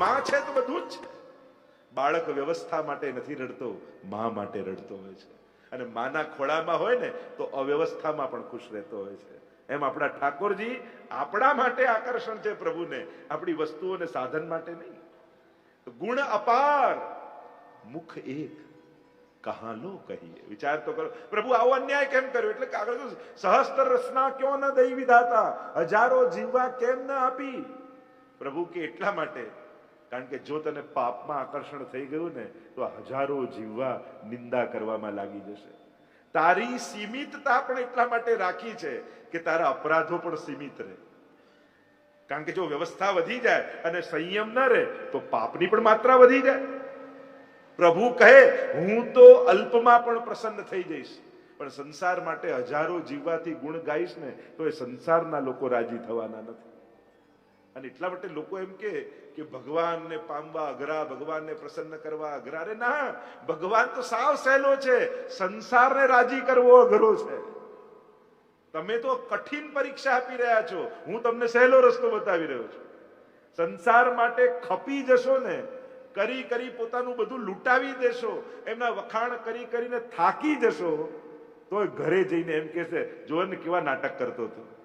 માં છે તો બધું જ છે. બાળક વ્યવસ્થા માટે નથી રડતો, મા માટે રડતો હોય છે. અને માના ખોળામાં હોય ને, તો અવ્યવસ્થામાં પણ ખુશ રહેતો હોય છે. એમ આપણા ઠાકોરજી આપણા માટે આકર્ષણ છે પ્રભુને. આપણી વસ્તુઓને સાધન માટે નહીં. ગુણ અપાર, મુખ એક કહા લો કહીએ. વિચાર તો કરો. પ્રભુ, આવો અન્યાય કેમ કર્યો? એટલે આગળ સહસ્ત્ર રચના ક્યો ન દઈ વિધાતા? હજારો જીવવા કેમ ન આપી? પ્રભુ કે એટલા માટે કારણ કે જો તને પાપમાં આકર્ષણ થઈ ગયું ને, તો હજારો જીવવા નિંદા કરવામાં લાગી જશે. તારી સીમિતતા પણ એટલા માટે રાખી છે કે તારા અપરાધો પણ સીમિત રહે. કારણ કે જો વ્યવસ્થા વધી જાય અને સંયમ ન રહે, તો પાપની પણ માત્રા વધી જાય. પ્રભુ કહે, હું તો અલ્પમાં પણ પ્રસન્ન થઈ જઈશ, પણ સંસાર માટે હજારો જીવવાથી ગુણ ગાઈશ ને, તો એ સંસારના લોકો રાજી થવાના નથી. અને એટલા માટે લોકો એમ કે કે ભગવાનને પામવા, અઘરા, ભગવાનને પ્રસન્ન કરવા, અઘરા. રે ના, ભગવાન તો સાવ સહેલો છે. સંસારને રાજી કરવો અઘરો છે. તમે તો કઠિન પરીક્ષા આપી રહ્યા છો. હું તમને સહેલો રસ્તો બતાવી રહ્યો છું. સંસાર માટે ખપી જશો ને, કરી કરી પોતાનું બધું લૂંટાવી દેશો, એમના વખાણ કરી, કરીને થાકી જશો તો ઘરે જઈને એમ કહેશે જો ને કેવા નાટક કરતો હતો.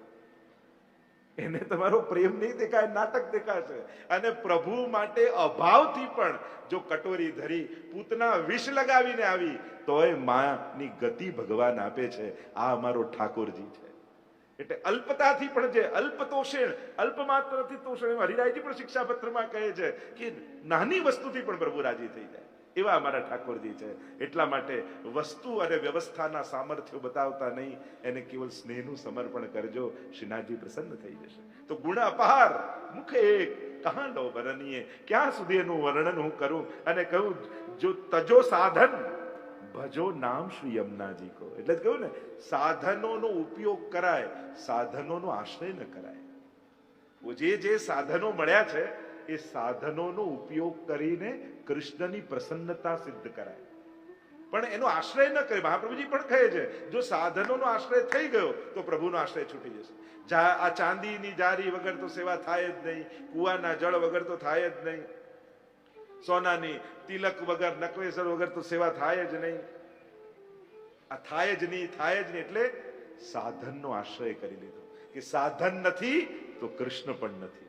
એને તમારો પ્રેમ નહીં દેખાય, નાટક દેખાશે. અને પ્રભુ માટે અભાવથી પણ જો કટોરી ધરી પૂતના વિષ લગાવીને આવી, તોય માની ગતિ ભગવાન આપે છે. આ અમારો ઠાકોરજી છે. એટલે અલ્પતાથી પણ જે અલ્પ તોષણ, અલ્પ માત્રથી તોષણ હરિરાયજી પણ શિક્ષાપત્રમાં કહે છે કે નાની વસ્તુથી પણ પ્રભુ રાજી થઈ જાય. એવા અમારા ઠાકોરજી છે. એટલા માટે વસ્તુ અને વ્યવસ્થાના સામર્થ્યો બતાવતા નહીં, એને કેવલ સ્નેહનું સમર્પણ કરજો, શ્રીનાથજી પ્રસન્ન થઈ જશે. તો ગુણ અપાર, મુખે એક કહા લો વર્ણનીય ક્યાં સુધી એનું વર્ણન હું કરું? અને કહું, જો તજો સાધન, ભજો નામ શ્રી યમુનાજી કો. એટલે જ કહ્યું ને, સાધનોનો ઉપયોગ કરાય, સાધનોનો આશ્રય ન કરાય. જે જે સાધનો મળ્યા છે એ સાધનોનો ઉપયોગ કરીને કૃષ્ણની પ્રસન્નતા સિદ્ધ કરાય. પણ એનો આશ્રય ન કરે. મહાપ્રભુજી પણ કહે છે, જો સાધનોનો આશ્રય થઈ ગયો, તો પ્રભુનો આશ્રય છૂટી જશે. આ ચાંદીની જારી વગર તો સેવા થાય જ નહીં. કુવાના જળ વગર તો થાય જ નહીં. સોનાની તિલક વગર, નકવેસર વગર તો સેવા થાય જ નહીં. આ થાય જ નહીં, થાય જ નહીં એટલે સાધનનો આશ્રય કરી લીધો. કે સાધન નથી, તો કૃષ્ણ પણ નથી.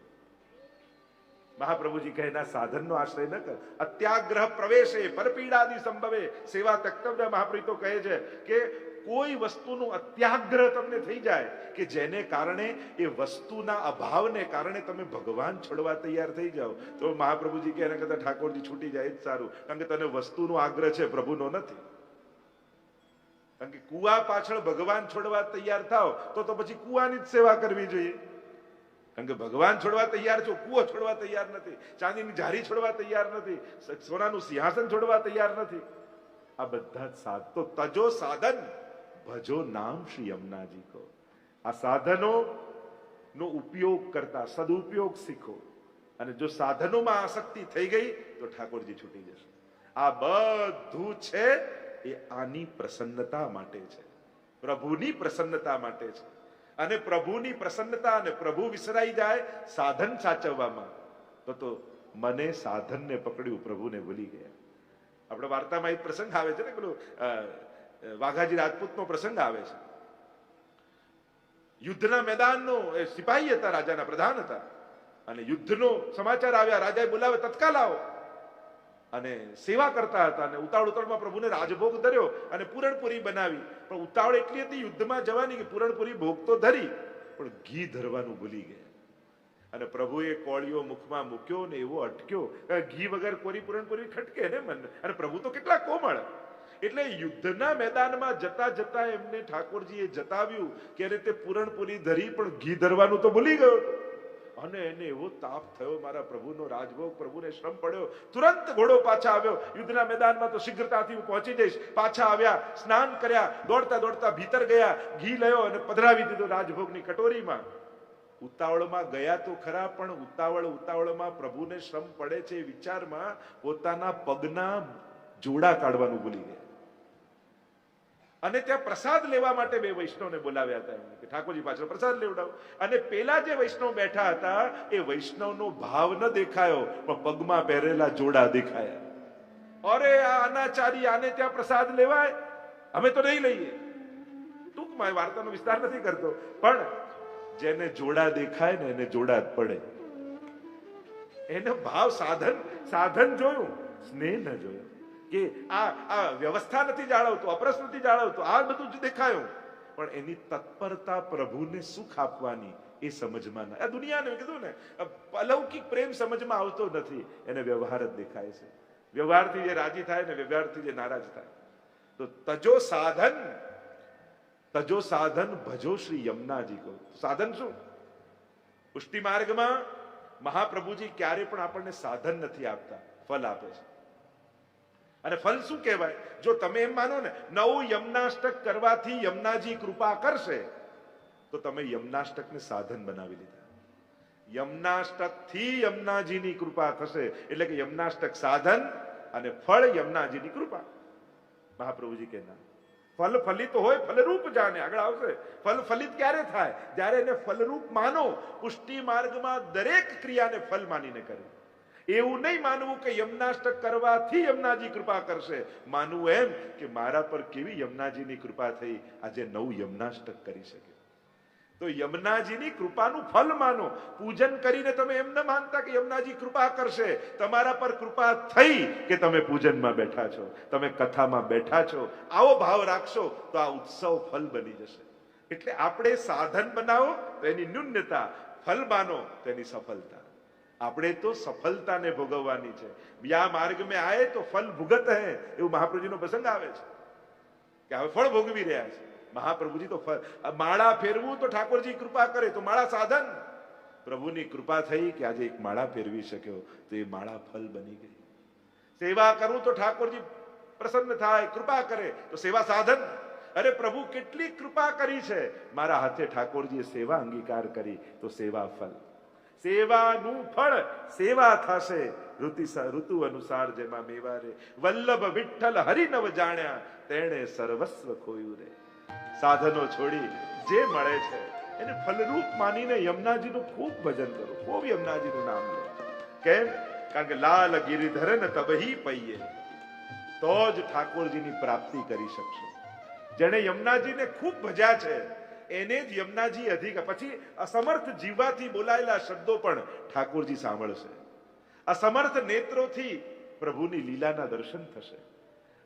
મહાપ્રભુજી કહે, ના, સાધનનો આશ્રય ન કર. અત્યાગ્રહ પ્રવેશે, પરપીડાદી સંભવે. સેવા તક્તવ્ય મહાપ્રીતો કહે છે કે, કોઈ વસ્તુનું અત્યાગ્રહ તમને થઈ જાય કે જેને કારણે એ વસ્તુના અભાવને કારણે તમે ભગવાન છોડવા તૈયાર થઈ જાઓ. તો મહાપ્રભુજી કે એના કરતા ઠાકોરજી છૂટી જાય જ સારું. કારણ કે તને વસ્તુનો આગ્રહ છે, પ્રભુનો નથી. કારણ કે કુવા પાછળ ભગવાન છોડવા તૈયાર થાવ તો તો પછી કુવાની જ સેવા કરવી જોઈએ. કારણ કે ભગવાન છોડવા તૈયાર છો, કુવો છોડવા તૈયાર નથી, ચાંદીની જારી છોડવા તૈયાર નથી સોનાનું સિંહાસન છોડવા તૈયાર નથી. આ બધા સાધ, તો તજો સાધન, ભજો નામ શ્રી યમુનાજી કહો આ સાધનો નો ઉપયોગ કરતા, સદુપયોગ શીખો. અને જો સાધનોમાં આસક્તિ થઈ ગઈ, તો ઠાકોરજી છૂટી જશે. આ બધું છે એ આની પ્રસન્નતા માટે છે. પ્રભુની પ્રસન્નતા માટે છે. અને પ્રભુની પ્રસન્નતા અને પ્રભુ વિસરાઈ જાય, સાધન સાચવવામાં. તો તો મને સાધનને પકડ્યું, પ્રભુને ભૂલી ગયા. આપણે વાર્તામાં એક પ્રસંગ આવે છે ને, પેલું વાઘાજી રાજપૂતનો પ્રસંગ આવે છે. યુદ્ધના મેદાનનો એ સિપાહી હતા, રાજાના પ્રધાન હતા. અને યુદ્ધનો સમાચાર આવ્યા, રાજાએ બોલાવે તત્કાલ આવો. અને સેવા કરતા હતા અને ઉતાવળ ઉતાવળમાં પ્રભુને રાજભોગ ધર્યો અને પૂરણપુરી બનાવી. પણ ઉતાવળ એટલી હતી યુદ્ધમાં જવાની કે પૂરણપુરી ભોગ તો ધરી, પણ ઘી ધરવાનું ભૂલી ગયા. અને પ્રભુએ કોળીઓ મુખમાં મૂક્યો ને એવો અટક્યો ઘી વગર કોરી પૂરણપુરી ખટકે ને મન. અને પ્રભુ તો કેટલા કોમળ. એટલે યુદ્ધના મેદાનમાં જતા જતા એમને ઠાકોરજીએ જતાવ્યું કે અરે તે પૂરણપુરી ધરી પણ ઘી ધરવાનું તો ભૂલી ગયો. અને એને એવો તાપ થયો, મારા પ્રભુનો રાજભોગ પ્રભુને શ્રમ પડ્યો. તુરંત ઘોડો પાછા આવ્યો. યુદ્ધના મેદાનમાં તો શીઘ્રતાથી હું પહોંચી જઈશ. પાછા આવ્યા, સ્નાન કર્યા, દોડતા દોડતા ભીતર ગયા, ઘી લયો અને પધરાવી દીધો રાજભોગની કટોરીમાં. ઉતાવળમાં ગયા તો ખરા, પણ ઉતાવળ ઉતાવળમાં પ્રભુને શ્રમ પડે છે વિચારમાં પોતાના પગના જોડા કાઢવાનું ભૂલી ગયા. અને ત્યાં પ્રસાદ લેવા માટે બે વૈષ્ણવને બોલાવ્યા હતા એમણે કે ઠાકોરજી પાછળ પ્રસાદ લેવડાવો. અને પેલા જે વૈષ્ણવ બેઠા હતા, એ વૈષ્ણવનો ભાવ ન દેખાયો, પણ પગમાં પહેરેલા જોડા દેખાયા. અરે આ અનાચારી, આને ત્યાં પ્રસાદ લેવાય? અમે તો નહીં લઈએ. ટૂંકમાં વાર્તાનો વિસ્તાર નથી કરતો. પણ જેને જોડા દેખાય ને એને જોડા જ પડે. એનો ભાવ સાધન સાધન જોયું, સ્નેહ ન જોયું. કે આ આ વ્યવસ્થા નથી જાળવતું અપરસ નથી જાળવતું, આ બધું જ દેખાયું. પણ એની તત્પરતા પ્રભુને સુખ આપવાની એ સમજમાં આ દુનિયાને કીધું ને અલૌકિક પ્રેમ સમજમાં આવતો નથી. એને વ્યવહાર જ દેખાય છે. વ્યવહારથી જે રાજી થાય ને વ્યવહારથી જે નારાજ થાય. તો તજો સાધન તજો સાધન ભજો શ્રી યમુનાજી કહું. સાધન શું? પુષ્ટિ માર્ગમાં મહાપ્રભુજી ક્યારે પણ આપણને સાધન નથી આપતા ફલ આપે છે. અને ફલ શું કહેવાય? જો તમે એમ માનો ને, નવું યમનાષ્ટક કરવાથી યમનાજી કૃપા કરશે, તો તમે યમનાષ્ટકને સાધન બનાવી લીધા. યમનાષ્ટકથી યમનાજીની કૃપા થશે, એટલે કે યમનાષ્ટક સાધન અને ફળ યમનાજીની કૃપા. મહાપ્રભુજી કે ના ફલ ફલિત હોય, ફલરૂપ જાણે, આગળ આવશે. ફલ ફલિત ક્યારે થાય? જ્યારે એને ફલરૂપ માનો, પુષ્ટિ માર્ગમાં દરેક ક્રિયાને ફલ માનીને કરે. એવું નહીં માનવું કે યમનાષ્ટક કરવાથી યમનાજી કૃપા કરશે. માનવું એમ કે મારા પર કેવી યમનાજીની કૃપા થઈ? આજે નવું યમનાષ્ટક કરી શકે. તો યમનાજીની કૃપાનું ફલ માનો. પૂજન કરીને તમે એમ ન માનતા કે યમનાજી કૃપા કરશે. તમારા પર કૃપા થઈ કે તમે પૂજનમાં બેઠા છો. તમે કથામાં બેઠા છો. આવો ભાવ રાખશો તો આ ઉત્સવ ફલ બની જશે. એટલે આપણે સાધન બનાવો તો એની ન્યૂન્યતા ફલ માનો તો એની સફળતા. આપણે તો સફળતાને ભોગવવાની છે. યા માર્ગ મેં આયે તો ફલ ભુગત હે, એવું મહાપ્રભુજીનો પ્રસંગ આવે છે. કે હવે ફળ ભોગવી રહ્યા છે. મહાપ્રભુજી તો ફળ માળા ફેરવું તો ઠાકોરજી કૃપા કરે, તો માળા સાધન. પ્રભુની કૃપા થઈ કે આજે એક માળા ફેરવી શક્યો, તો એ માળા ફલ બની ગઈ. સેવા કરું તો ઠાકોરજી પ્રસન્ન થાય, કૃપા કરે, તો સેવા સાધન. અરે પ્રભુ કેટલી કૃપા કરી છે. મારા હાથે ઠાકોરજીએ સેવા અંગીકાર કરી, તો સેવા ફલ. સેવાનું ફળ સેવા થશે. ઋતુ અનુસાર જેમાં મેવા રે. વલ્લભ, વિઠ્ઠલ, હરિનવ જાણ્યા તેણે સર્વસ્વ ખોયું રે. સાધનો છોડી જે મળે છે, એને ફલરૂપ માનીને યમુનાજીનું ખૂબ ભજન કરો. ખૂબ યમુનાજીનું નામ લો. કેમ? કારણ કે લાલ ગિરિધરન તબહી પૈયે. તો જ ઠાકોરજીની પ્રાપ્તિ કરી શકશો. જેણે યમુનાજીને ખૂબ ભજ્યા છે એને જ યમુનાજી અધિક પછી અસમર્થ જીવવાથી બોલાયેલા શબ્દો પણ ઠાકોરજી સાંભળશે. અસમર્થ નેત્રોથી પ્રભુની લીલાના દર્શન થશે.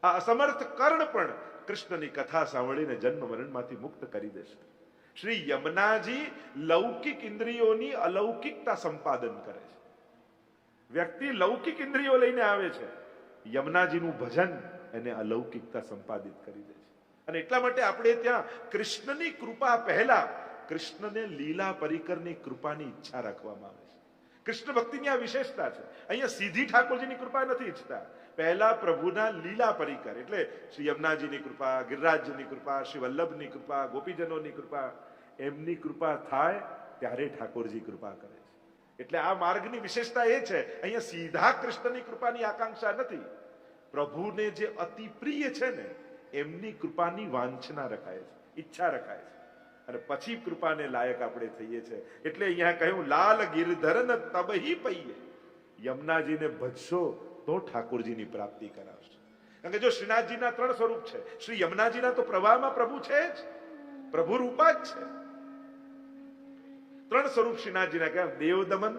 આ અસમર્થ કર્ણ પણ કૃષ્ણની કથા સાંભળીને જન્મ મરણમાંથી મુક્ત કરી દેશે. શ્રી યમુનાજી લૌકિક ઇન્દ્રિયોની અલૌકિકતા સંપાદન કરે છે. વ્યક્તિ લૌકિક ઇન્દ્રિયો લઈને આવે છે. યમુનાજીનું ભજન એને અલૌકિકતા સંપાદિત કરી દે છે. અને એટલા માટે આપણે ત્યાં કૃષ્ણની કૃપા પહેલા કૃષ્ણને લીલા પરિકરની કૃપાની ઈચ્છા રાખવામાં આવે છે. કૃષ્ણ ભક્તિની આ વિશેષતા છે. અહીંયા સીધી ઠાકોરજીની કૃપા નથી ઈચ્છતા. પહેલા પ્રભુના લીલા પરિકર એટલે શ્રી યમુનાજીની કૃપા, ગિરિરાજજીની કૃપા, શ્રી વલ્લભની કૃપા, ગોપીજનોની કૃપા, એમની કૃપા થાય ત્યારે ઠાકોરજી કૃપા કરે છે. એટલે આ માર્ગની વિશેષતા એ છે, અહીંયા સીધા કૃષ્ણની કૃપાની આકાંક્ષા નથી. પ્રભુને જે અતિ પ્રિય છે ને એમની કૃપાની વાંછના રખાય છે, ઈચ્છા રખાય છે. અને પછી કૃપાને લાયક આપણે થઈએ છીએ એટલે અહીંયા કહ્યું, લાલ ગિરધરન તબહી પૈયે. યમુનાજીને ભજશો તો ઠાકોરજીની પ્રાપ્તિ કરાવશે. કારણ કે જો શ્રીનાથજીના ત્રણ સ્વરૂપ છે, શ્રી યમુનાજીના તો પ્રવાહમાં પ્રભુ છે જ. પ્રભુ રૂપા જ છે. ત્રણ સ્વરૂપ શ્રીનાથજીના કહેવાય, દેવદમન,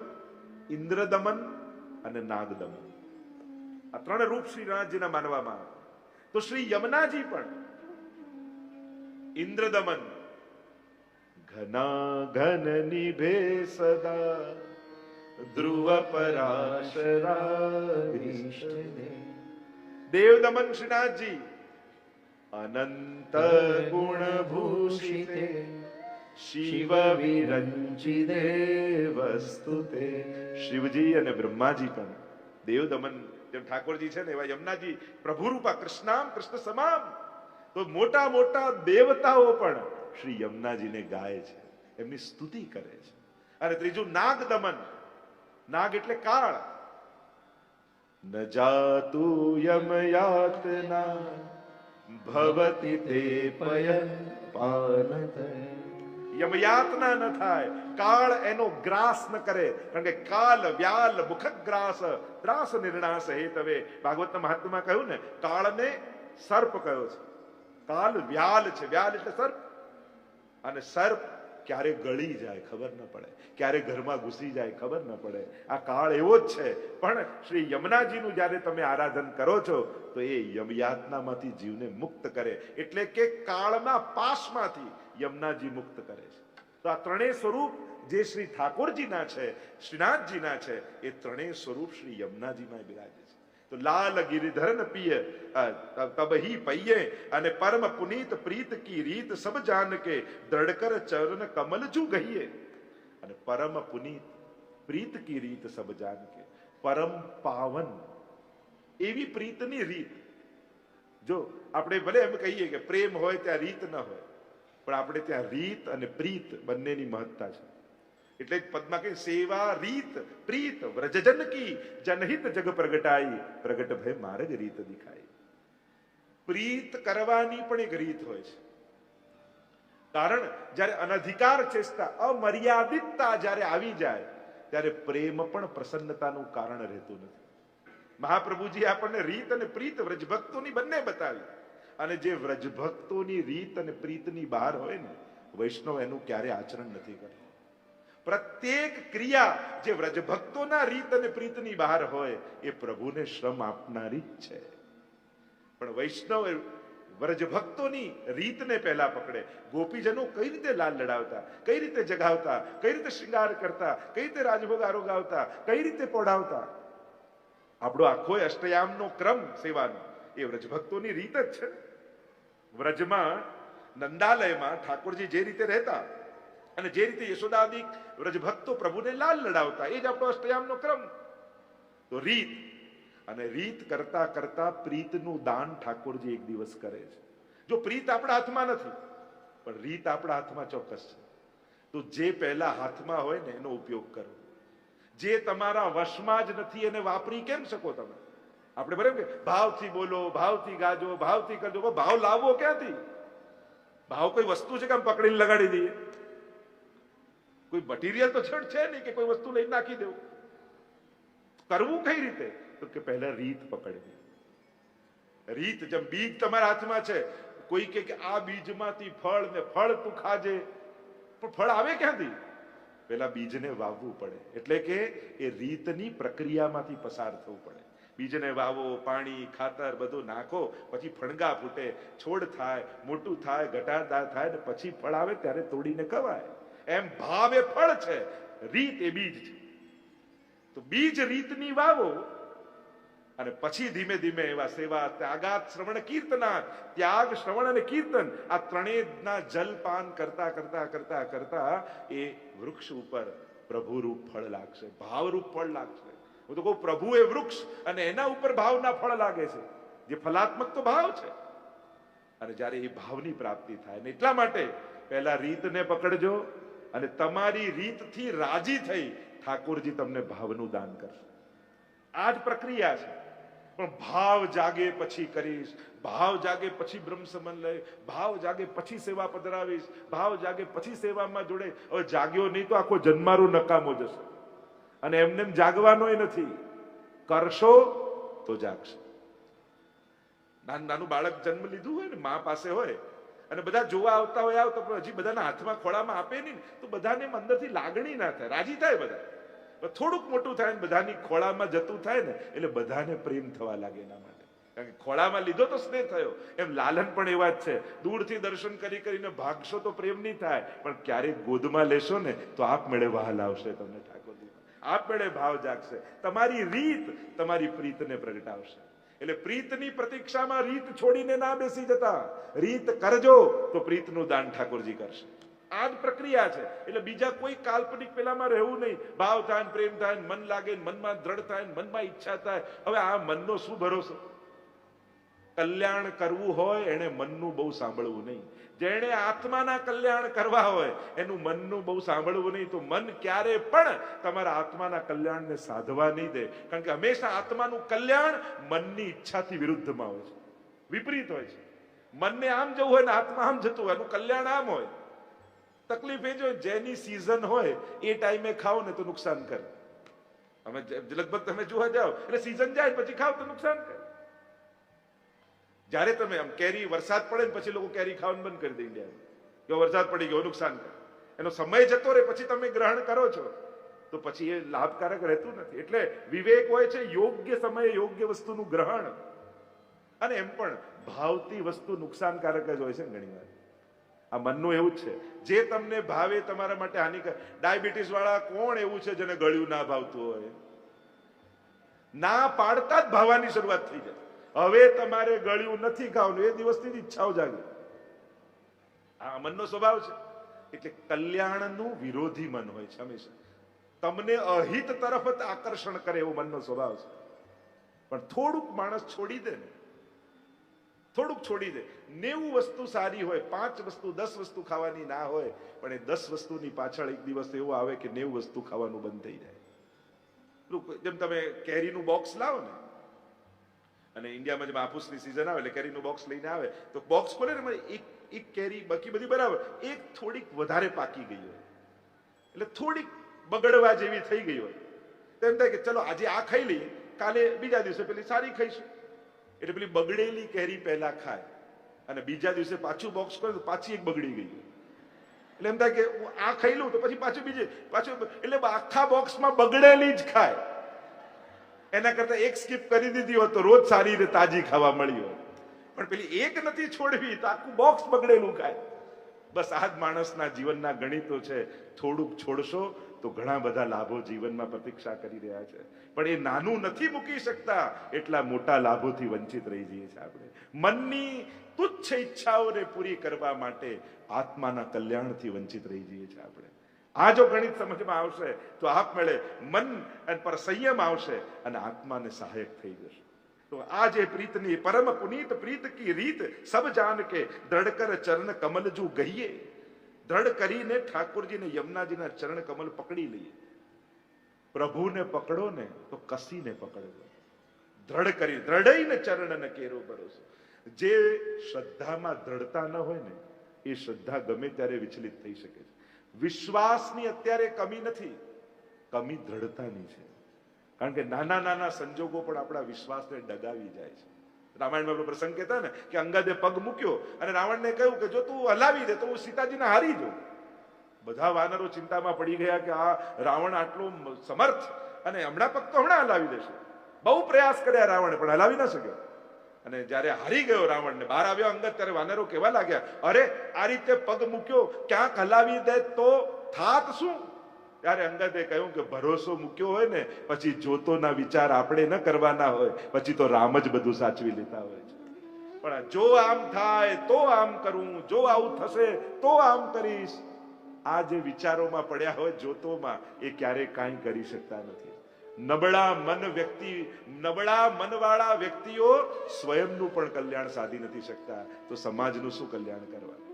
ઇન્દ્રદમન અને નાગદમન. આ ત્રણ રૂપ શ્રીનાથજીના માનવામાં આવે. તો શ્રી યમુનાજી પણ ઇન્દ્રદમન ઘના ઘન નિભે સદા ધ્રુવ પરાશરા દેવ દમન શ્રીનાથજી, અનંત ગુણ ભૂષિતે શિવ વિરંચિતે વસ્તુતે. શિવજી અને બ્રહ્માજી પણ દેવ દમન જેમ ઠાકોરજી છે ને એવા યમુનાજી પ્રભુરૂપા કૃષ્ણામ, કૃષ્ણ સમામ. તો મોટા મોટા દેવતાઓ પણ શ્રી યમુનાજીને ગાય છે, એમની સ્તુતિ કરે છે. અને ત્રીજું, નાગ દમન. નાગ એટલે કાળ. ન યમ યાતના, ભવતી તે પય પાનત યમયાતના ન થાય. કાળ એનો ગ્રાસ ન કરે. કારણ કે કાલ, વ્યાલ, મુખગ્રાસ ત્રાસ નિર્ણાસ હેતવે ભાગવતના મહાત્મા કહ્યું ને, કાળને સર્પ કયો છે. કાલ વ્યાલ છે. વ્યાલ એટલે સર્પ. અને સર્પ ક્યારે ગળી જાય ખબર ન પડે. ક્યારે ઘરમાં ઘૂસી જાય ખબર ન પડે. આ કાળ એવો જ છે. પણ શ્રી યમુનાજીનું જ્યારે તમે આરાધન કરો છો, તો એ યમયાતનામાંથી જીવને મુક્ત કરે. એટલે કે કાળના પાશમાંથી યમુનાજી મુક્ત કરે છે. તો આ ત્રણેય સ્વરૂપ જે શ્રી ઠાકોરજીના છે, શ્રીનાથજીના છે, એ ત્રણેય સ્વરૂપ શ્રી યમુનાજીમાં બિરાજે તો લાલ ગિરિધરન પિય તબહી પૈયે, અને પરમ પુનીત પ્રીત કી રીત સબ જાન કે દ્રઢકર ચરણ કમલ જુ ગહીએ. અને પરમ પુનીત પ્રીત કી રીત સબ જાન કે પરમ પાવન, એવી પ્રીતની રીત. જો આપણે ભલે એમ કહીએ કે પ્રેમ હોય ત્યાં રીત ન હોય, પણ આપણે ત્યાં રીત અને પ્રીત બંનેની મહત્તા છે. એટલે પદ્મા કે સેવા રીત, પ્રીત, વ્રજજન કી, જનહિત જગ પ્રગટાઈ, પ્રગટ ભય માર્ગ રીત દેખાય પ્રીત કરવાની પણ એક રીત હોય છે. કારણ જ્યારે અનધિકાર ચેષ્ટા, અમર્યાદિતતા જ્યારે આવી જાય, ત્યારે પ્રેમ પણ પ્રસન્નતાનું કારણ રહેતું નથી. મહાપ્રભુજી આપણને રીત અને પ્રીત વ્રજભક્તોની બંને બતાવી. અને જે વ્રજભક્તોની રીત અને પ્રીતની બહાર હોય ને, વૈષ્ણવ એનું ક્યારે આચરણ નથી કરતો. પ્રત્યેક ક્રિયા જે વ્રજભક્તોના રીત અને પ્રીતની બહાર હોય, એ પ્રભુને શ્રમ આપનારી છે. પણ વૈષ્ણવ વ્રજભક્તોની રીતને પહેલા પકડે. ગોપીજનો કઈ રીતે લાલ લડાવતા? કઈ રીતે જગાવતા? કઈ રીતે શૃંગાર કરતા? કઈ રીતે રાજભોગ આરોગાવતા કઈ રીતે પોઢાવતા? આપણો આખો અષ્ટયામનો ક્રમ સેવાનો. એ વ્રજભક્તોની રીત જ છે. વ્રજમાં નંદાલયમાં ઠાકોરજી જે રીતે રહેતા અને જે રીતે યશોદાદી વ્રજભક્તો પ્રભુને લાલ લડાવતા, એ જ આપણો અષ્ટયામનો ક્રમ. તો રીત, અને રીત કરતા કરતા પ્રીતનું દાન ઠાકોરજી એક દિવસ કરે છે. જો પ્રીત આપણા હાથમાં નથી, પણ રીત આપણા હાથમાં ચોક્કસ છે. તો જે પહેલા હાથમાં હોય ને, એનો ઉપયોગ કરો. જે તમારા વશમાં જ નથી, એને વાપરી કેમ શકો તમે? આપણે બરાબર કે ભાવથી બોલો, ભાવથી ગાજો, ભાવથી કરજો ભાવ લાવવો ક્યાંથી? ભાવ કોઈ વસ્તુ છે કે આમ પકડીને લગાડી દઈએ? કોઈ મટીરિયલ તો છેડ છે નહીં કે કોઈ વસ્તુ લઈને નાખી દેવું? કરવું કઈ રીતે? તો કે પહેલા રીત પકડવી. રીત જેમ બીજ તમારા હાથમાં છે, કોઈ કે આ બીજમાંથી ફળ ને ફળ તું ખાજે. પણ ફળ આવે ક્યાંથી? પેલા બીજને વાવવું પડે. એટલે કે એ રીતની પ્રક્રિયામાંથી પસાર થવું પડે. બીજને વાવો, પાણી, ખાતર બધું નાખો, પછી ફણગા ફૂટે, છોડ થાય, મોટું થાય ઘટાદાર થાય ને પછી ફળ આવે ત્યારે તોડીને ખવાય. એમ ભાવ ફળ છે. રીત એ બીજ છે. તો બીજ રીતની વાવો અને પછી ધીમે ધીમે એવા સેવા, ત્યાગાત, શ્રવણ, કીર્તના, ત્યાગ, શ્રવણ અને કીર્તન આ ત્રણેયના જલપાન કરતા કરતા કરતા કરતા એ વૃક્ષ ઉપર પ્રભુરૂપ ફળ લાગશે, ભાવરૂપ ફળ લાગશે. હું તો કહું, પ્રભુ એ વૃક્ષ અને એના ઉપર ભાવના ફળ લાગે છે. જે ફલાત્મક તો ભાવ છે. અને જ્યારે એ ભાવની પ્રાપ્તિ થાય ને એટલા માટે પહેલા રીતને પકડજો અને તમારી રીતથી રાજી થઈ ઠાકોરજી તમને ભાવનું દાન કરશે. આ જ પ્રક્રિયા છે. પણ ભાવ જાગે પછી કરીશ, ભાવ જાગે પછી બ્રહ્મ સંબંધ લઈ ભાવ જાગે પછી સેવા પધરાવીશ, ભાવ જાગે પછી સેવામાં જોડે. હવે જાગ્યો નહીં તો આખો જન્મારો નકામો જશે. અને એમને એમ જાગવાનોય નથી. કરશો તો જાગશે. નાનું બાળક જન્મ લીધું હોય ને, મા પાસે હોય અને બધા જોવા આવતા હોય આવતા પણ હજી બધાના હાથમાં ખોળામાં આપે નહીં તો બધાને અંદરથી લાગણી ના થાય, રાજી થાય બધા. થોડુંક મોટું થાય ને બધાની ખોળામાં જતું થાય ને, એટલે બધાને પ્રેમ થવા લાગે એના માટે. કારણ કે ખોળામાં લીધો તો સ્નેહ થયો. એમ લાલન પણ એવા જ છે. દૂરથી દર્શન કરી કરીને ભાગશો તો પ્રેમ નહીં થાય. પણ ક્યારેક ગોદમાં લેશો ને, તો આપમેળે વહાલ આવશે તમને ઠાકોરજી આપમેળે ભાવ જાગશે. તમારી રીત તમારી પ્રીતને પ્રગટાવશે. એટલે પ્રીતની પ્રતીક્ષામાં રીત છોડીને ના બેસી જતા. રીત કરજો તો પ્રીતનું દાન ઠાકોરજી કરશે. આ જ પ્રક્રિયા છે. એટલે બીજા કોઈ કાલ્પનિક પેલામાં રહેવું નહીં. ભાવ થાય પ્રેમ થાય મન લાગે મનમાં દ્રઢ થાય મનમાં ઈચ્છા થાય. હવે આ મનનો શું ભરોસો? કલ્યાણ કરવું હોય, એને મનનું બહુ સાંભળવું નહીં. જેણે આત્માના કલ્યાણ કરવા હોય, એનું મનનું બહુ સાંભળવું નહીં. તો મન ક્યારે પણ તમારા આત્માના કલ્યાણને સાધવા નહીં દે. કારણ કે હંમેશા આત્માનું કલ્યાણ મનની ઈચ્છાથી વિરુદ્ધમાં હોય છે. વિપરીત હોય છે. મનને આમ જવું હોય ને આત્મા આમ જતું હોય, એનું કલ્યાણ આમ હોય. તકલીફ એ જો જેની સિઝન હોય, એ ટાઈમે ખાઓ ને તો નુકસાન કરે. અમે લગભગ તમે જોવા જાઓ, એટલે સિઝન જાય પછી ખાવ તો નુકસાન કરે. જ્યારે તમે આમ કેરી, વરસાદ પડે ને પછી લોકો કેરી ખાવાનું બંધ કરી દે ગયા કે વરસાદ પડી ગયો, નુકસાન કરે એનો સમય જતો રહે, પછી તમે ગ્રહણ કરો છો. તો પછી એ લાભકારક રહેતું નથી. એટલે વિવેક હોય છે, યોગ્ય સમયે યોગ્ય વસ્તુનું ગ્રહણ. અને એમ પણ, ભાવતી વસ્તુ નુકસાનકારક જ હોય છે ઘણી વાર. આ મનનું એવું જ છે. જે તમને ભાવે તમારા માટે હાનિકારક ડાયાબિટીસ વાળા કોણ એવું છે જેને ગળ્યું ના ભાવતું હોય? ના પાડતા જ ભાવવાની શરૂઆત થઈ જાય. હવે તમારે ગળ્યું નથી ખાવાનું, એ દિવસની ઈચ્છાઓ જાગી આ મનનો સ્વભાવ છે. એટલે કલ્યાણનું વિરોધી મન હોય છે હંમેશા. તમને અહિત તરફ જ આકર્ષણ કરે એવો મનનો સ્વભાવ છે. પણ થોડુંક માણસ છોડી દે ને, થોડુંક છોડી દે. નેવું વસ્તુ સારી હોય, પાંચ વસ્તુ, દસ વસ્તુ ખાવાની ના હોય, પણ એ દસ વસ્તુની પાછળ એક દિવસ એવો આવે કે નેવું વસ્તુ ખાવાનું બંધ થઈ જાય. જેમ તમે કેરીનું બોક્સ લાવો ને અને ઇન્ડિયામાં જે હાફૂસની સિઝન આવે એટલે કેરીનું બોક્સ લઈને આવે, તો બોક્સ ખોલે ને એક એક કેરી બાકી બધી બરાબર એક થોડીક વધારે પાકી ગઈ હોય. એટલે થોડીક બગડવા જેવી થઈ ગઈ હોય. તો એમ થાય કે ચલો આજે આ ખાઈ લઈએ, કાલે બીજા દિવસે પેલી સારી ખાઈશું. એટલે પેલી બગડેલી કેરી પહેલા ખાય અને બીજા દિવસે પાછું બોક્સ કરે તો પાછી એક બગડી ગઈ એટલે એમ થાય કે હું આ ખાઈ લઉં તો પછી પાછું બીજે, પાછું એટલે આખા બોક્સમાં બગડેલી જ ખાય. એના કરતા એક સ્કીપ કરી દીધી હોત તો રોજ સારી રીતે તાજી ખાવા મળી હોત. પણ પેલી એક નથી છોડવી તો આખું બોક્સ બગડેલું ખાય. બસ આ જ માણસના જીવનના ગણિતો છે. થોડુંક છોડશો તો ઘણા બધા લાભો જીવનમાં પ્રતીક્ષા કરી રહ્યા છે. પણ એ નાનું નથી મૂકી શકતા, એટલા મોટા લાભોથી વંચિત રહી જઈએ છીએ આપણે. મનની તુચ્છ ઈચ્છાઓને પૂરી કરવા માટે આત્માના કલ્યાણથી વંચિત રહી જઈએ છીએ આપણે. આ જો ગણિત સમજમાં આવશે, તો આપમેળે મન પર સંયમ આવશે અને આત્માને સહાયક થઈ જશે. તો આ જે પ્રીતની પરમ પુનીત પ્રીત કી રીત, સબ જાન કે દ્રઢ કર ચરણ કમલ જુ ગહીએ. દ્રઢ કરીને ઠાકોરજીને યમુનાજીના ચરણ કમલ પકડી લઈએ. પ્રભુને પકડો ને તો કસીને પકડજો દ્રઢ કરી, દ્રઢઈને ચરણ ન કેરો ભરોસો. જે શ્રદ્ધામાં દ્રઢતા ન હોય ને, એ શ્રદ્ધા ગમે ત્યારે વિચલિત થઈ શકે છે. વિશ્વાસની અત્યારે કમી નથી, કમી દ્રઢતાની છે. કારણ કે નાના નાના સંજોગો પણ આપણા વિશ્વાસને ડગાવી જાય છે. રામાયણમાં આપણો પ્રસંગ કહેતા ને કે અંગદે પગ મૂક્યો અને રાવણને કહ્યું કે જો તું હલાવી દે તો હું સીતાજીને હારી જાઉં. બધા વાનરો ચિંતામાં પડી ગયા કે આ રાવણ આટલો સમર્થ અને હમણાં પગ તો હમણાં હલાવી દેશે. બહુ પ્રયાસ કર્યા રાવણે પણ હલાવી ન શક્યો. અને જ્યારે હારી ગયો રાવણને, બહાર આવ્યો અંગત, ત્યારે વાનરો કેવા લાગ્યા, અરે, આ રીતે પગ મૂક્યો, ક્યાંક હલાવી દે તો થાત શું? ત્યારે અંગતે કહ્યું કે, ભરોસો મૂક્યો હોય ને, પછી જોતોના વિચાર આપણે ન કરવાના હોય, પછી તો રામ જ બધું સાચવી લેતા હોય છે. પણ જો આમ થાય, તો આમ કરું, જો આવું થશે, તો આમ કરીશ. આ જે વિચારોમાં પડ્યા હોય જોતોમાં, એ ક્યારેય કાંઈ કરી શકતા નથી. નબળા મન વ્યક્તિ, નબળા મનવાળા વ્યક્તિઓ સ્વયંનું પણ કલ્યાણ સાધી નથી શકતા. તો સમાજનું શું કલ્યાણ કરવાનું?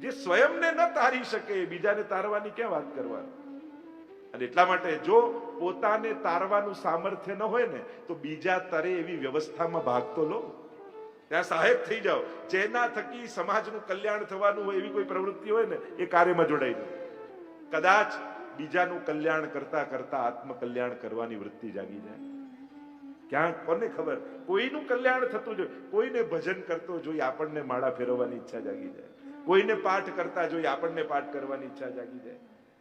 જે સ્વયંને ન તારી શકે, બીજાને તારવાની ક્યાં વાત કરવાની? અને એટલા માટે જો પોતાને તારવાનું સામર્થ્ય ન હોય ને, તો બીજા તરે એવી વ્યવસ્થામાં ભાગ તો લો. ત્યાં સહાયક થઈ જાઓ. જેના થકી સમાજનું કલ્યાણ થવાનું હોય એવી કોઈ પ્રવૃત્તિ હોય ને, એ કાર્યમાં જોડાઈ જાઓ. કદાચ બીજાનું કલ્યાણ કરતા કરતા આત્મકલ્યાણ કરવાની વૃત્તિ જાગી જાય. ક્યાંક કોને ખબર? કોઈનું કલ્યાણ થતું જોઈએ. કોઈને ભજન કરતો જોઈ આપણને માળા ફેરવવાની ઈચ્છા જાગી જાય. કોઈને પાઠ કરતા જોઈ આપણને પાઠ કરવાની ઈચ્છા જાગી જાય.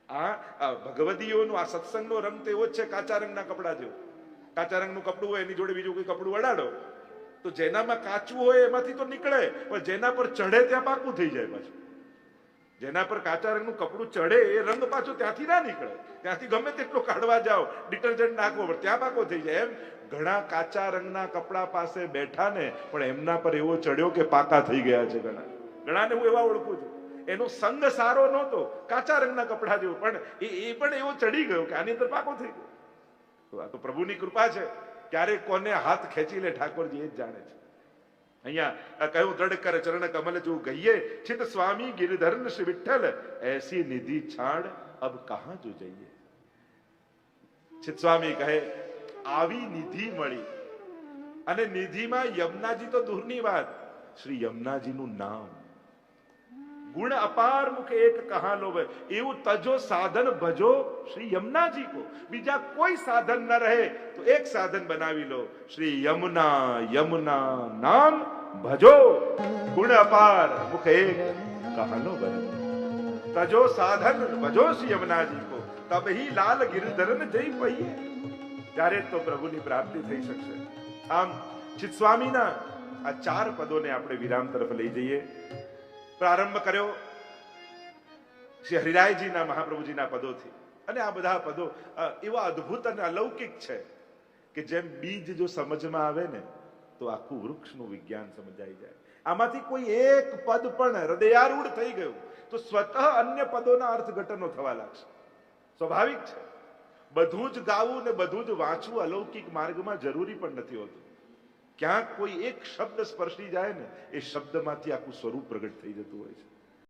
આ ભગવદીઓનું આ સત્સંગનો રંગ તો એવો જ છે કાચા રંગના કપડા જેવો. કાચા રંગનું કપડું હોય, એની જોડે બીજું કોઈ કપડું વડાડો. તો જેનામાં કાચું હોય એમાંથી તો નીકળે. પણ જેના પર ચઢે ત્યાં પાકું થઈ જાય પાછું. જેના પર કાચા રંગનું કપડું ચડે એ રંગ પાછો ત્યાંથી ના નીકળે. ત્યાંથી ગમે તેટલો કાઢવા જાઓ, ડિટર્જન્ટ નાખવો પડે ત્યાં પાકો થઈ જાય. એમ ઘણા કાચા રંગના કપડા પાસે બેઠા ને, પણ એમના પર એવો ચડ્યો કે પાકા થઈ ગયા છે ઘણા. ઘણાને હું એવા ઓળખું છું. એનો સંગ સારો નહોતો, કાચા રંગના કપડા જેવો, પણ એ એ પણ એવો ચડી ગયો કે આની અંદર પાકો થઈ ગયો. આ તો પ્રભુની કૃપા છે. ક્યારે કોને હાથ ખેંચી લે, ઠાકોરજી એ જ જાણે છે. અહીંયા કહ્યું દ્રઢ કર ચરણ કમલ જો ગઈએ છિત સ્વામી, ગિરધરન શ્રી વિઠ્ઠલ, એસી નિધિ છાડ અબ કહા જો જઈએ? છિત સ્વામી કહે, આવી નિધિ મળી. અને નિધિમાં યમુનાજી તો દૂરની વાત, શ્રી યમુનાજીનું નામ. ગુણ અપાર મુખ એક કહા લો ભાઈ. એવું તજો સાધન ભજો શ્રી યમુનાજી કો બીજા કોઈ સાધન ન રહે તો એક સાધન બનાવી લો શ્રી યમુના યમુના નામ ભજો ગુણ અપાર મુખ એક કહા લો ભાઈ તજો સાધન ભજો શ્રી યમુનાજી કો તબ હી લાલ ગિરધરન જઈ પહીએ ત્યારે જ તો પ્રભુની પ્રાપ્તિ થઈ શકશે આમ ચિત સ્વામીના આ ચાર પદોને આપણે વિરામ તરફ લઈ જઈએ પ્રારંભ કર્યો. શ્રી હરિરાયજીના મહાપ્રભુજીના પદોથી. અને આ બધા પદો એવા અદ્ભુત અને અલૌકિક છે કે જેમ બીજ જો સમજમાં આવે ને, તો આખું વૃક્ષનું વિજ્ઞાન સમજાઈ જાય. આમાંથી કોઈ એક પદ પણ હૃદયારૂઢ થઈ ગયું, તો સ્વતઃ અન્ય પદોના અર્થઘટનો થવા લાગશે. સ્વાભાવિક છે. બધું જ ગાવું ને બધું જ વાંચવું અલૌકિક માર્ગમાં જરૂરી પણ નથી હોતું. ક્યાંક કોઈ એક શબ્દ સ્પર્શી જાય ને, એ શબ્દમાંથી આખું સ્વરૂપ પ્રગટ થઈ જતું હોય છે.